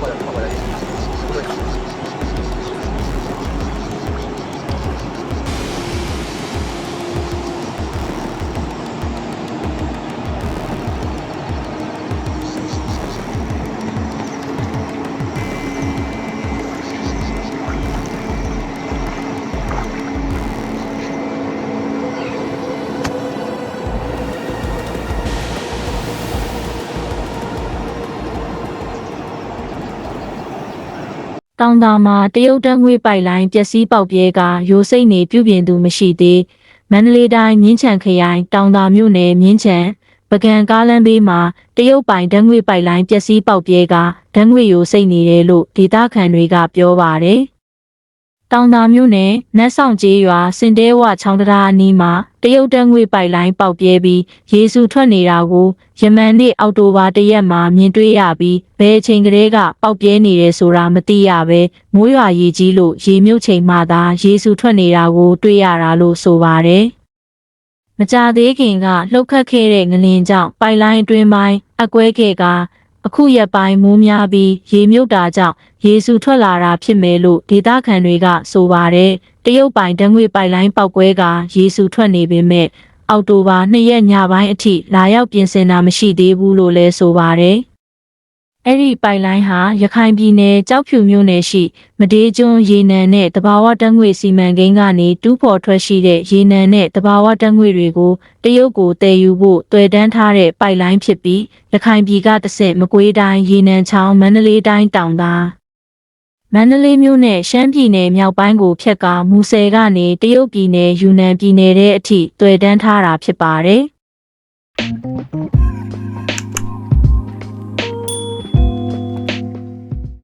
para allá. တောင်တာမှာတရုတ်တန်းငွေပိုက်လိုင်းပျက်စီးပေါက်ပြဲကရိုးစိတ်နေပြုပြင်သူမရှိသေးမန္တလေးတိုင်းမြင်းချံခရိုင်တောင်တာမြို့နယ်မြင်းချံပကံကားလမ်းဘေးမှာတရုတ်ပိုင်တန်းငွေပိုက်လိုင်းပျက်စီးပေါက်ပြဲကတန်းငွေရိုးစိတ်နေတယ်လို့ဒေသခံတွေကပြောပါတယ် တောင်တာမြို့နယ်နတ်ဆောင်ကျေးရွာစင်တဲဝချောင်းတရားအနီးမှာတရုတ်တန်းငွေပိုက်လိုင်းပေါက်ပြဲပြီးရေစုထွက်နေတာကိုယမန်နေ့အောက်တိုဘာတရက်မှာမြင်တွေ့ရပြီးဘယ်အချိန်ကလေးကပေါက်ပြဲနေတယ်ဆိုတာမသိရပဲမိုးရွာရေကြီးလို့ရေမြုပ်ချိန်မှသာရေစုထွက်နေတာကိုတွေ့ရတာလို့ဆိုပါတယ်။မကြသေးခင်ကလှုပ်ခတ်ခဲ့တဲ့ငလင်ကြောင့်ပိုက်လိုင်းအတွင်းပိုင်းအကွဲခဲ့က အခုရက်ပိုင်းမိုးများပြီးရေမြုပ်တာကြောင့်ရေစုထွက်လာတာဖြစ်မယ်လို့ဒေသခံတွေကဆိုပါတယ်။တရုတ်ပိုင်ဓာတ်ငွေပိုက်လိုင်းပောက်ကွဲကရေစုထွက်နေပေမဲ့အောက်တိုဘာ2ရက်ညပိုင်းအထိလာရောက်ပြင်ဆင်တာမရှိသေးဘူးလို့လည်းဆိုပါတယ်။ အဲ့ဒီပိုက်လိုင်းဟာရခိုင်ပြည်နယ်ကြောက်ဖြူမြို့နယ်ရှိမဒေးကျွန်းရေနံနဲ့တဘာဝတန်းငွေစီမံကိန်းကနေတူးဖော်ထွက်ရှိတဲ့ရေနံနဲ့တဘာဝတန်းငွေတွေကိုတရုတ်ကိုတည်ယူဖို့တွေ့တန်းထားတဲ့ပိုက်လိုင်းဖြစ်ပြီးရခိုင်ပြည်ကတစ်ဆင့်မကွေးတိုင်းရေနံချောင်းမန္တလေးတိုင်းတောင်သားမန္တလေးမြို့နဲ့ရှမ်းပြည်နယ်မြောက်ပိုင်းကိုဖြတ်ကာမူဆယ်ကနေတရုတ်ပြည်နယ်ယူနန်ပြည်နယ်ထဲအထိတွေ့တန်းထားတာဖြစ်ပါတယ်။